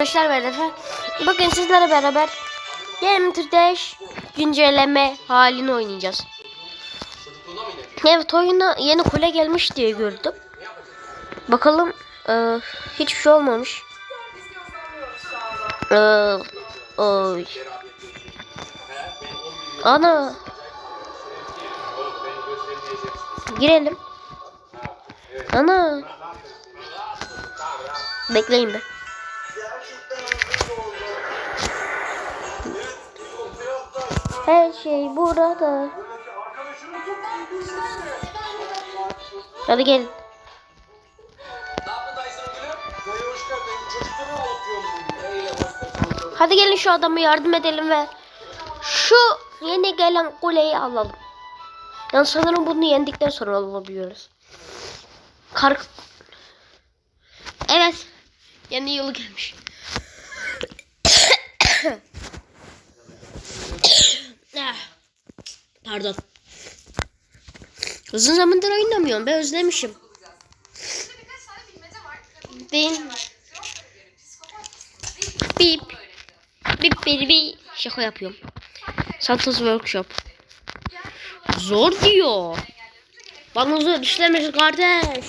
Arkadaşlar beraber. Bugün sizlerle beraber Game Dash güncelleme halini oynayacağız. Evet oyuna yeni kule gelmiş diye gördüm. Bakalım e, hiçbir şey olmamış. E, oy. Ana. Girelim. Ana. Bekleyin be. Her şey burada. Hadi gelin. Hadi gelin şu adamı yardım edelim ve şu yeni gelen kuleyi alalım. Yani sanırım bunu yendikten sonra alabiliyoruz. Kar... Evet. Yeni yılı gelmiş. Pardon. Uzun zamandır oynamıyorum. Ben özlemişim. Ben bip bip bip bip şaka yapıyorum. Santos Workshop. Zor diyor. Bana zor işlemiş kardeş.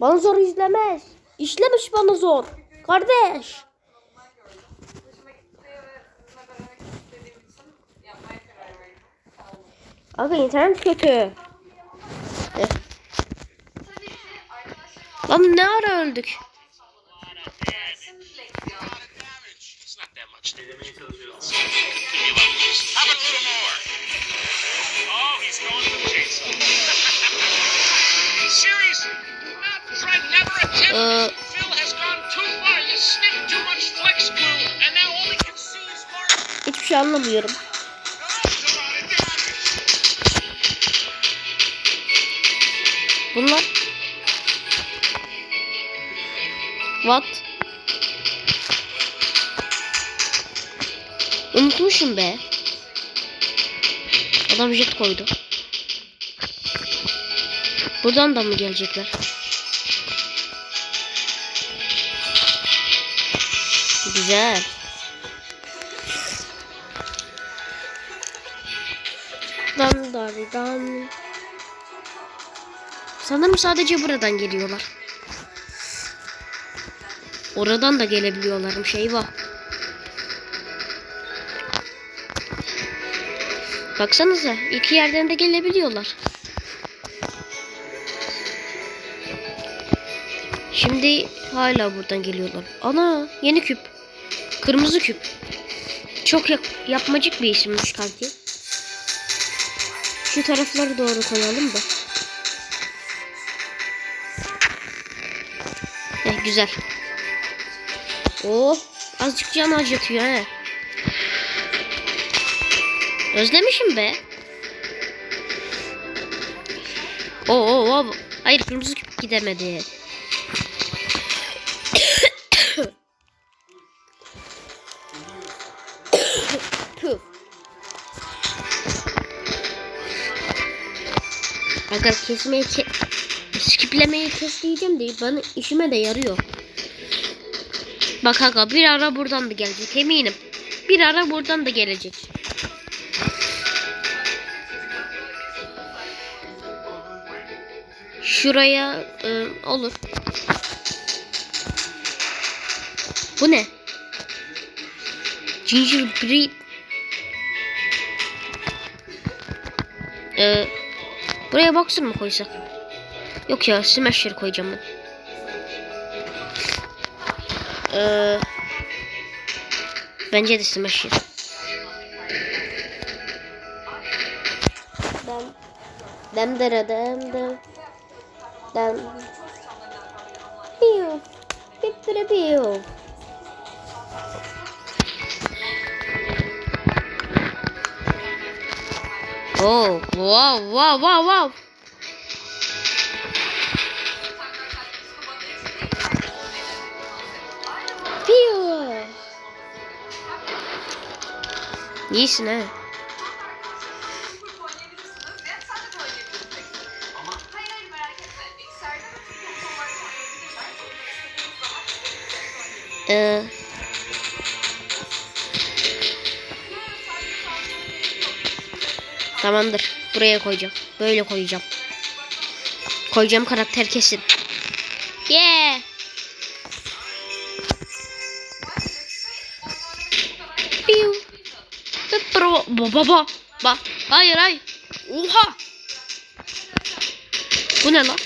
Bana zor izlemez. İşlemiş bana zor. Kardeş. Abi internet kötü. Lan ne ara öldük? It's not that much Bunlar What? Unutmuşum be. Adam jet koydu. Buradan da mı gelecekler? Güzel. Sanırım sadece buradan geliyorlar. Oradan da gelebiliyorlarmış eyvah. Baksanıza iki yerden de gelebiliyorlar. Şimdi hala buradan geliyorlar. Ana yeni küp. Kırmızı küp. Çok yap- yapmacık bir isimmiş kanki. Şu tarafları doğru koyalım da. Güzel. Oh, azıcık can acıtıyor he. Özlemişim be. Oo, oo, oo. Hayır kırmızı küp gidemedi. Aga kesmeyi ke skiplemeyi kes diyeceğim de bana işime de yarıyor. Bak aga bir ara buradan da gelecek eminim. Bir ara buradan da gelecek. Şuraya e, olur. Bu ne? Gingerbread. Ee, buraya boxer mı koysak? Yok ya smasher koyacağım ben. Ee, bence de smasher. Ben dem dere dem dem dem piyo pittire piyo Oh, wow, wow, wow, wow. İyisin ha. Ee, tamamdır. Buraya koyacağım. Böyle koyacağım. Koyacağım karakter kesin. Baba baba. Ba. Hayır hayır. Oha. Bu ne lan?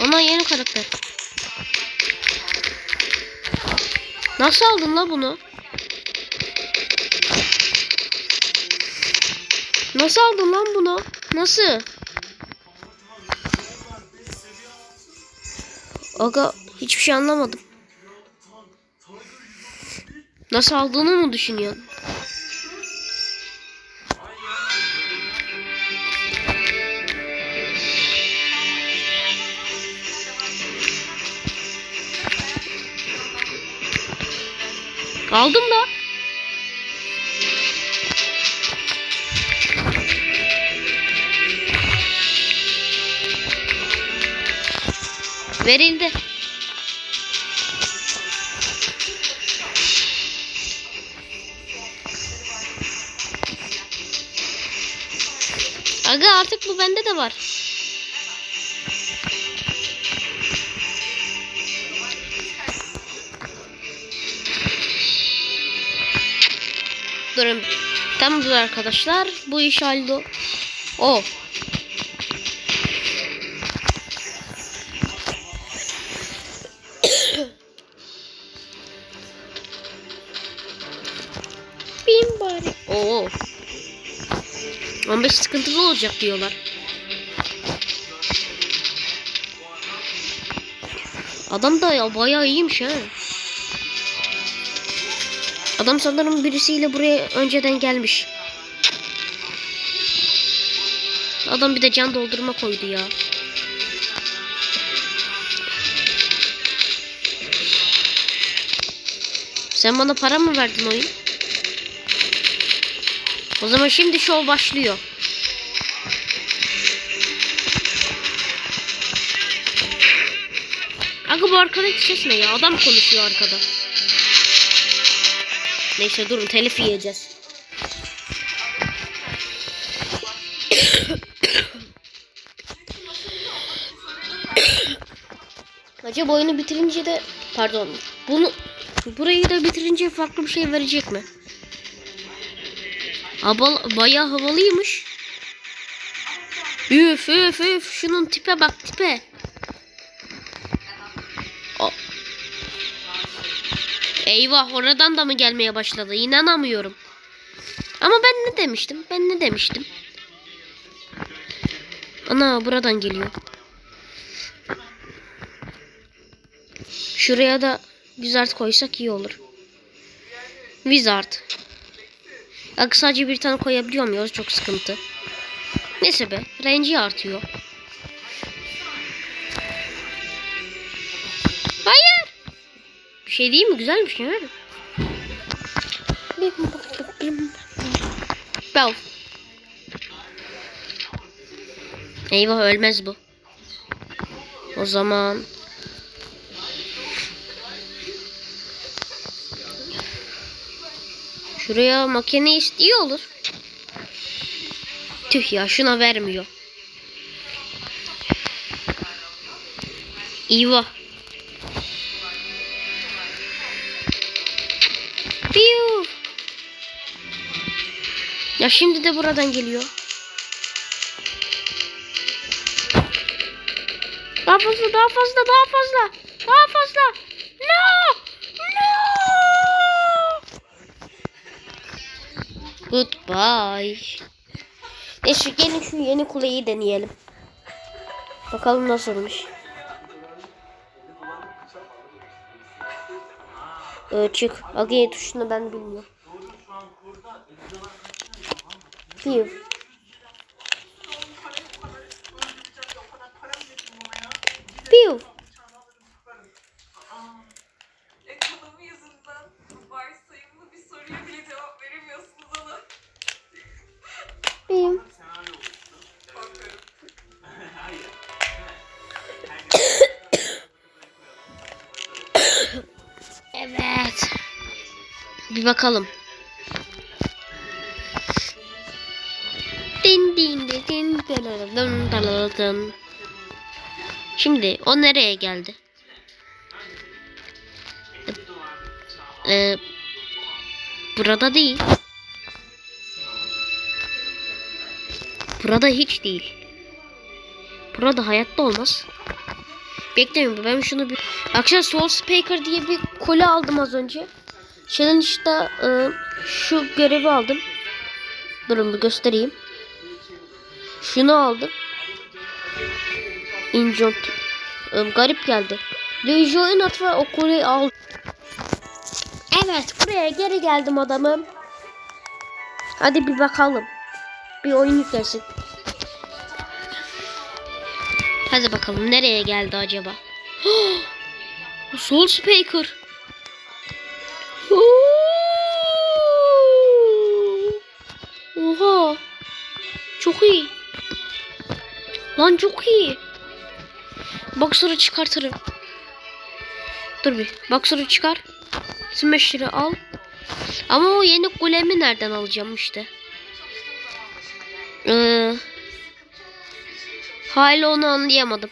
Ana yeni karakter. Nasıl aldın la bunu? Nasıl aldın lan bunu? Nasıl? Aga hiçbir şey anlamadım. Nasıl aldığını mı düşünüyorsun? Aldım da. Verildi. Aga artık bu bende de var. Durun. Tamamdır arkadaşlar. Bu iş halde. O. Bin bari. Oo. 15 sıkıntılı olacak diyorlar. Adam da ya bayağı iyiymiş ha. Adam sanırım birisiyle buraya önceden gelmiş. Adam bir de can doldurma koydu ya. Sen bana para mı verdin oyun? O zaman şimdi şov başlıyor. Aga bu arkadaki ses ne ya? Adam konuşuyor arkada. Neyse durun telif yiyeceğiz. Acaba oyunu bitirince de pardon bunu burayı da bitirince farklı bir şey verecek mi? Hava, bayağı havalıymış. Üf üf üf şunun tipe bak tipe. Eyvah oradan da mı gelmeye başladı? İnanamıyorum. Ama ben ne demiştim? Ben ne demiştim? Ana buradan geliyor. Şuraya da Wizard koysak iyi olur. Wizard. Bak sadece bir tane koyabiliyor muyuz? Çok sıkıntı. Neyse be. Range'i artıyor. Hayır. Bir şey değil mi? Güzelmiş ya. Bel. Eyvah ölmez bu. O zaman Şuraya makine istiyor olur. Tüh ya şuna vermiyor. İva. Piu. Ya şimdi de buradan geliyor. Daha fazla, daha fazla, daha fazla. Daha fazla. No! No! Goodbye. Neyse gelin şu yeni kuleyi deneyelim. Bakalım nasılmış. Ee, çık. Agi tuşunu ben bilmiyorum. Piu. Bakalım. Din din din din dın. Şimdi o nereye geldi? Ee, burada değil. Burada hiç değil. Burada hayatta olmaz. Bekleyin ben şunu bir... Arkadaşlar Soul Speaker diye bir kole aldım az önce. Challenge'da e, şu görevi aldım. Durun bir göstereyim. Şunu aldım. Injot. E, garip geldi. Legion at ve o koleyi al. Evet buraya geri geldim adamım. Hadi bir bakalım. Bir oyun yüklersin. Hadi bakalım nereye geldi acaba? Soul Speaker. Oha. Çok iyi. Lan çok iyi. Boxer'ı çıkartırım. Dur bir. Boxer'ı çıkar. Smasher'ı al. Ama o yeni golemi nereden alacağım işte. Ee, hala onu anlayamadım.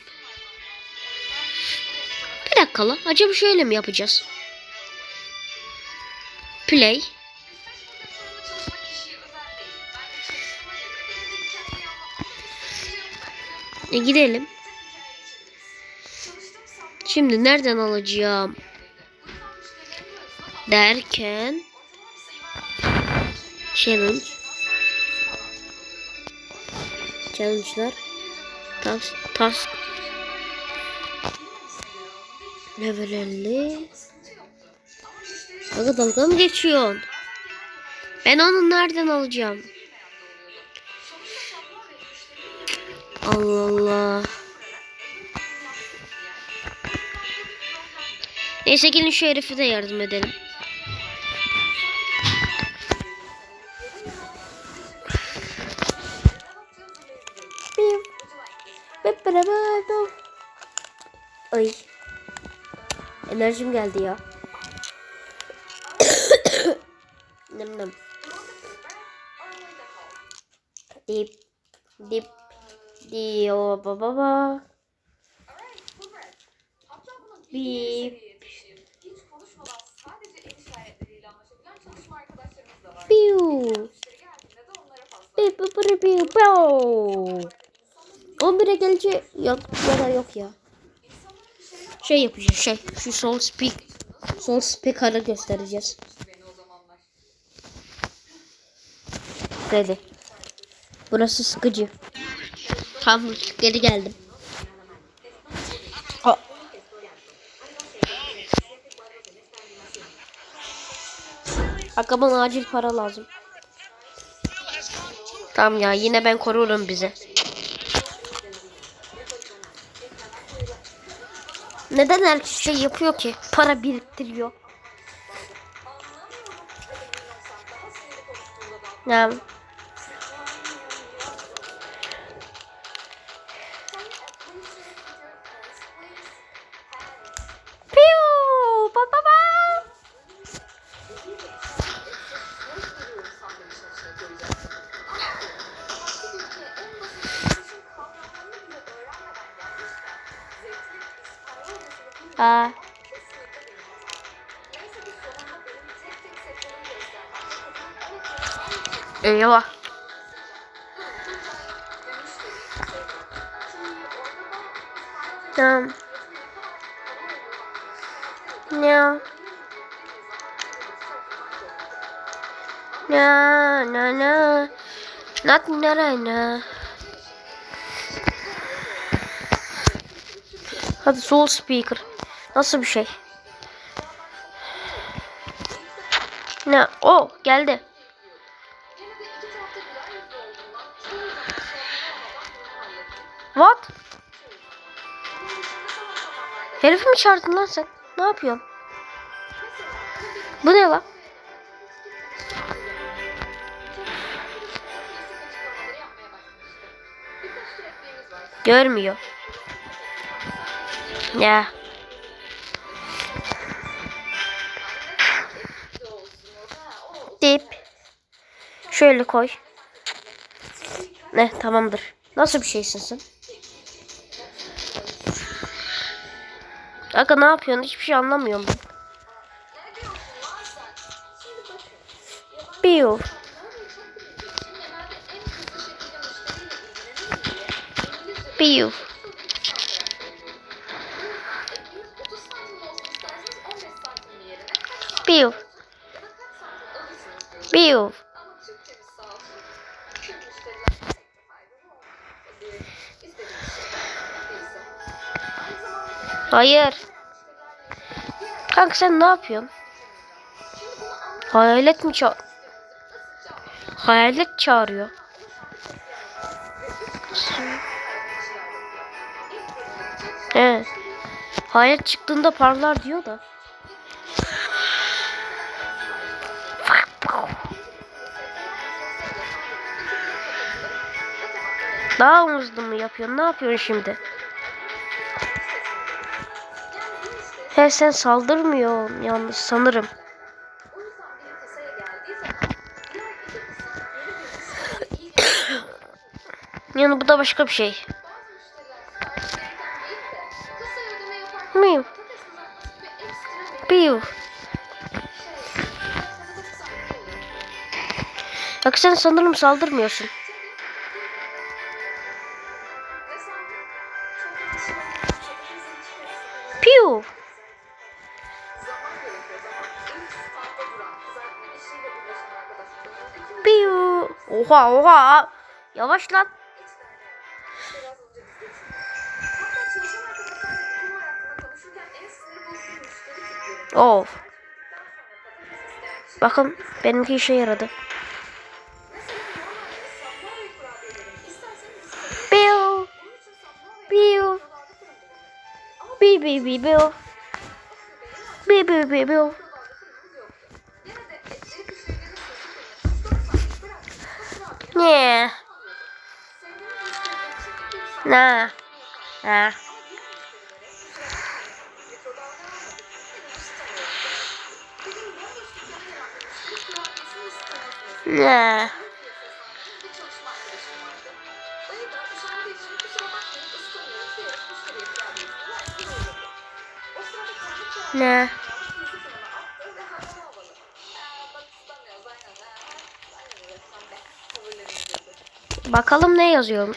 Bir dakika lan. Acaba şöyle mi yapacağız? Play. E gidelim. Şimdi nereden alacağım? Derken challenge challenge'lar task task level 50 Aga dalga mı geçiyorsun? Ben onu nereden alacağım? Allah Allah. Neyse gelin şu herife de yardım edelim. Hep beraber. Ay. Enerjim geldi ya. Nem. Dip. Dip. Dio baba baba. Bip. Piu. Bip bip bip bip. Piu. 11'e gelince yok ya yok ya. Şey yapacağız şey. Şu sol speak. Sol speaker'ı göstereceğiz. Dedi. Burası sıkıcı. Tamam geri geldim. Aa. Aga bana acil para lazım. Tamam ya yine ben korurum bizi. Neden herkes şey yapıyor ki? Para biriktiriyor. Ya. Eyvah. Tamam. No. No, no, no. Not no, no, soul speaker. Nasıl bir şey? Ne? O geldi. What? Herifi mi çağırdın lan sen? Ne yapıyorsun? Bu ne lan? Görmüyor. Ya. Dip. Şöyle koy. Ne tamamdır. Nasıl bir şeysin sen? Aga ne yapıyorsun? Hiçbir şey anlamıyorum ben. Biu. Biu. Biu. Hayır. Kanka sen ne yapıyorsun? Hayalet mi ça... Hayalet çağırıyor. He. Hayalet çıktığında parlar diyor da. Daha hızlı mı yapıyorsun? Ne yapıyorsun şimdi? He sen saldırmıyorsun yalnız sanırım. Yani bu da başka bir şey. Miyim? Piu. Bak sen sanırım saldırmıyorsun. Piu. Oha oha. Yavaş lan. Of. Bakın benimki işe yaradı. Piu. Piu. Bi bi bi biu. Bi bi Nie. Na. Na. Ne. Ne. Bakalım ne yazıyor.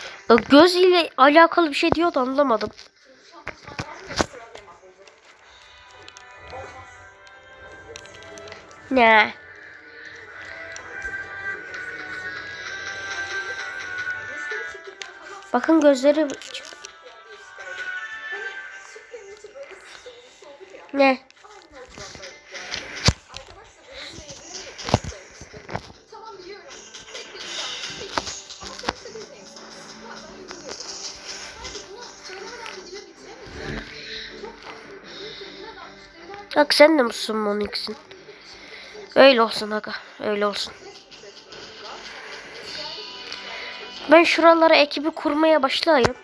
Göz ile alakalı bir şey diyor da anlamadım. Ne. Bakın gözleri ne? Sen de musun Monix'in? Öyle olsun aga. Öyle olsun. Ben şuralara ekibi kurmaya başlayayım.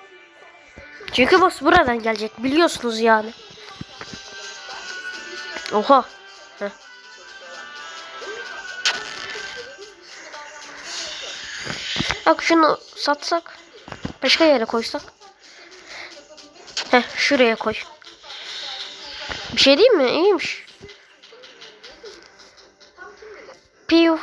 Çünkü boss buradan gelecek. Biliyorsunuz yani. Oha. Heh. Bak şunu satsak. Başka yere koysak. Heh şuraya koy. Bir şey değil mi? İyiymiş. Piu.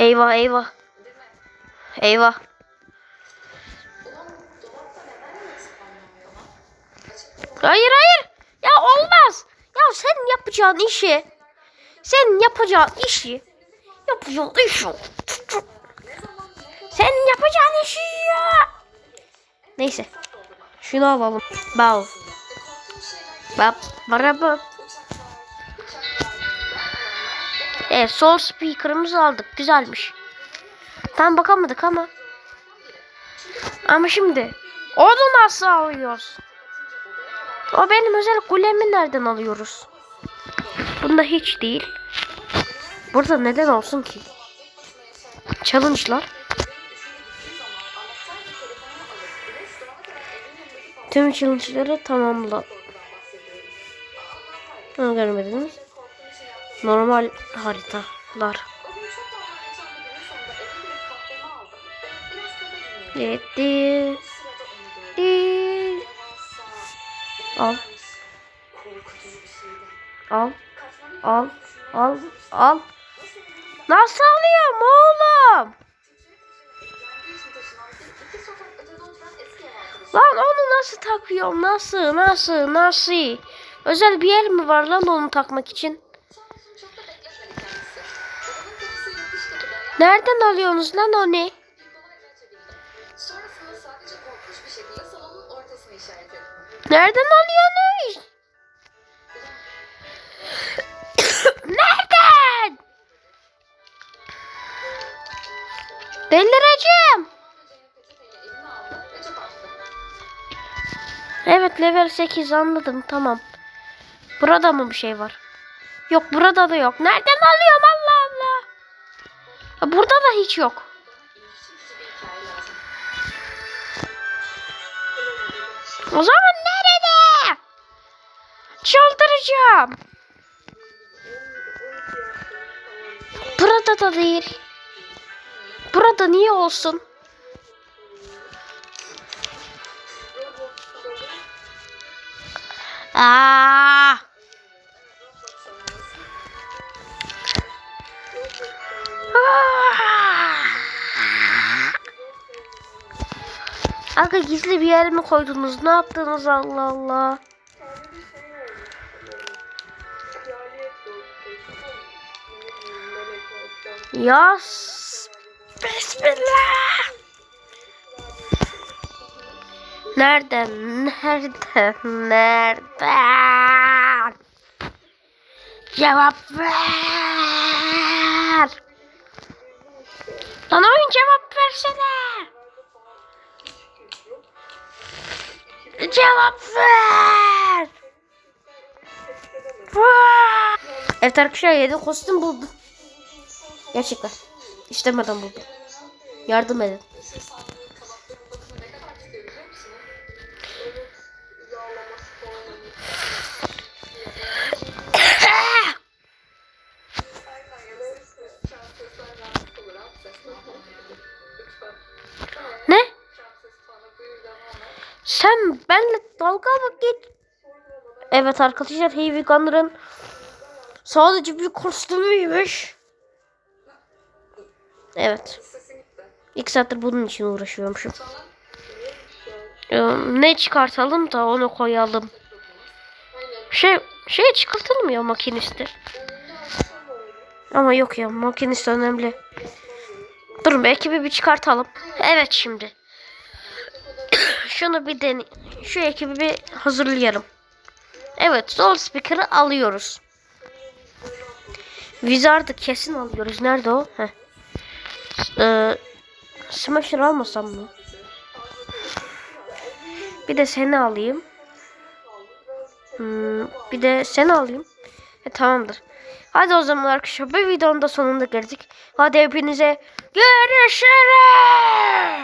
Eyvah eyvah. Eyvah. Hayır hayır. Ya olmaz. Ya sen yapacağın işi. Sen yapacağın işi. Yapacağın işi. Sen yapacağın işi ya. Neyse. Şunu alalım. Bao. Bap. Bara Evet sol speaker'ımızı aldık. Güzelmiş. Tam bakamadık ama. Ama şimdi onu nasıl alıyoruz? O benim özel kulemi nereden alıyoruz? Bunda hiç değil. Burada neden olsun ki? Challenge'lar. Tüm challenge'ları tamamla. Onu görmediniz. Normal haritalar. Evet. Değil. Değil. Al. Al. Al. Al. Al. Nasıl alıyorum oğlum? Lan onu nasıl takıyorum? Nasıl? Nasıl? Nasıl? Özel bir yer mi var lan onu takmak için? Nereden alıyorsunuz lan ortasını işaret etti. Nereden alıyorsunuz? Nereden? Delireceğim. Evet level 8 anladım tamam. Burada mı bir şey var? Yok burada da yok. Nereden alıyorum. Burada da hiç yok. O zaman nerede? Çıldıracağım. Burada da değil. Burada niye olsun? Aa! Aga gizli bir yer mi koydunuz? Ne yaptınız Allah Allah? Ya Bismillah. Nereden? Nereden? Nereden? Cevap ver. Lan oyun cevap Cevap ver. Ver. Evet arkadaşlar yedi kostüm buldum. Gerçekten. İstemeden buldum. Yardım edin. Dalga mı geç? Evet arkadaşlar Heavy Gunner'ın sadece bir kostümüymüş. Evet. İlk saattir bunun için uğraşıyormuşum. Ee, ne çıkartalım da onu koyalım. Şey şey çıkartılmıyor makinisti. Ama yok ya makinist önemli. Durun belki bir, bir çıkartalım. Evet şimdi. Şunu bir dene. Şu ekibi bir hazırlayalım. Evet sol speaker'ı alıyoruz. Wizard'ı kesin alıyoruz. Nerede o? Heh. Ee, Smasher almasam mı? Bir de seni alayım. Hmm, bir de seni alayım. E, tamamdır. Hadi o zaman arkadaşlar bu videonun da sonuna geldik. Hadi hepinize görüşürüz.